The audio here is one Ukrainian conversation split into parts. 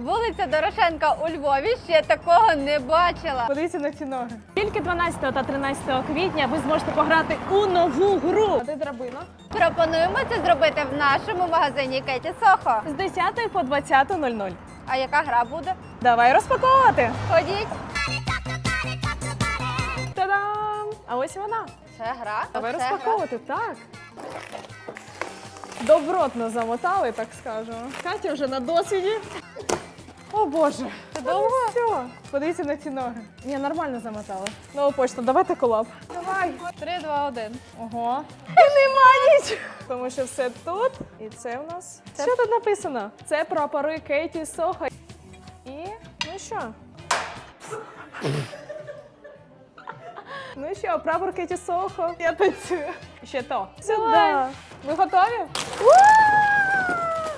Вулиця Дорошенка у Львові ще такого не бачила. Подивіться на ці ноги. Тільки 12 та 13 квітня ви зможете пограти у нову гру. А де драбина? Пропонуємо це зробити в нашому магазині Кеті Сохо. З 10 по 20.00. А яка гра буде? Давай розпаковувати. Ходіть. Та-дам! А ось і вона. Це гра. Давай Це гра. розпаковувати, так. Добротно замотали, так скажемо. Катя вже на досвіді. О Боже. Це довго? Все. Подивіться на ці ноги. Ні, нормально замотали. Нова почта, давайте колаб. Давай. 3, 2, 1. Ого. І нема нічого. Тому що все тут. І це у нас. Що тут написано? Це прапори Кейті Сохо. І ну що? Ну що, прапор Кеті Сохо. Я танцюю. Ще то. Сюди. Ви готові?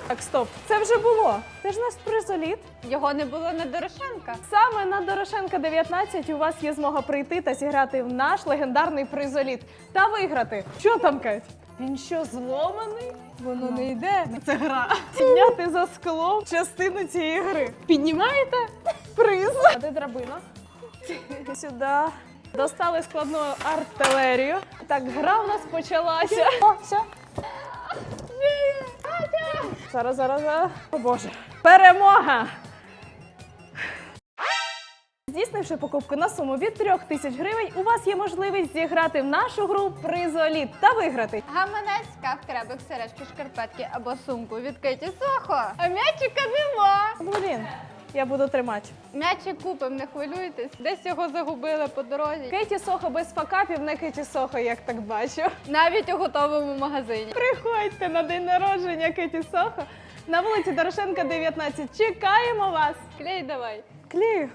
Так, стоп. Це вже було. Це ж наш призоліт. Його не було на Дорошенка. Саме на Дорошенка 19 у вас є змога прийти та зіграти в наш легендарний призоліт та виграти. Що там, Кать? Він що, зломаний? Воно не йде. Це гра. Підняти за склом частину цієї гри. Піднімаєте приз. А де драбина? Сюди. Достали складну артилерію. Так, гра у нас почалася. О, все. Зараз, зараз, зараз. О Боже. Перемога! Здійснивши покупку на суму від 3 тисяч гривень, у вас є можливість зіграти в нашу гру призоліт та виграти. Гаманець, кавкребик, сережки, шкарпетки або сумку від Кеті Сохо. А м'ячика нема. Блін, я буду тримати. М'ячик купим, не хвилюйтесь. Десь його загубили по дорозі. Киті Сохо без факапів, не киті Сохо, як так бачу. Навіть у готовому магазині. Приходьте на день народження киті Сохо на вулиці Дорошенка, 19. Чекаємо вас. Клей давай. Клею.